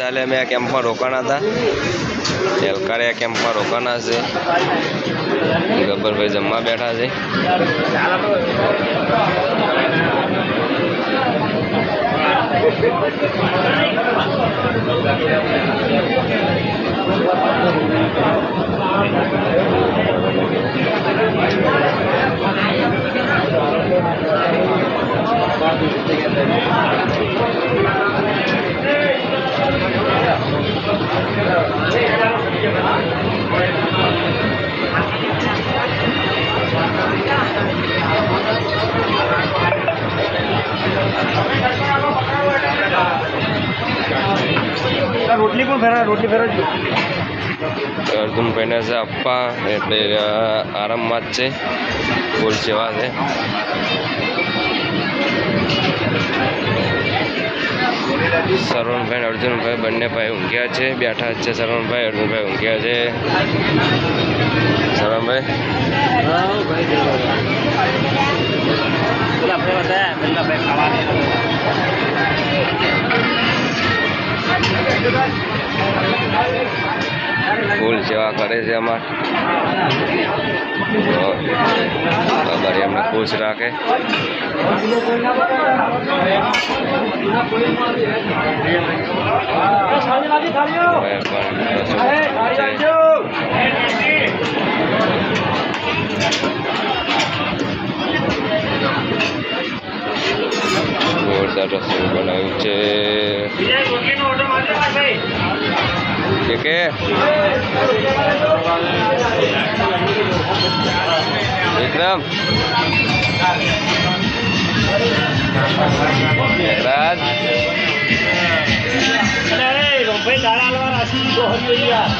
ચાલે, અમે આ કેમ્પમાં રોકાણા હતા. એલકારે આ કેમ્પમાં રોકાણા છે. ગબ્બરભાઈ જમવા બેઠા છે. રોટલી પણ ફેરા રોટલી ફેરવજો અર્જુનભાઈને છે આપવા એટલે આરામમાં જ છે. ફૂલ જેવા છે. સરવણભાઈ અર્જુનભાઈ બંને ભાઈ ઊંઘ્યા છે બેઠા જ છે સરવણભાઈ અર્જુનભાઈ ઊંઘ્યા છે. સરવણભાઈ આપણે બધા ફૂલ સેવા કરે છે અમાર. બાબારી અમને ખુશ રાખે. પણ જોરદાર રસોઈ બનાવ્યું છે કે કે વિક્રમ રાજ રોમભાઈ દાડા હાલવા રાશી દોહરી યાર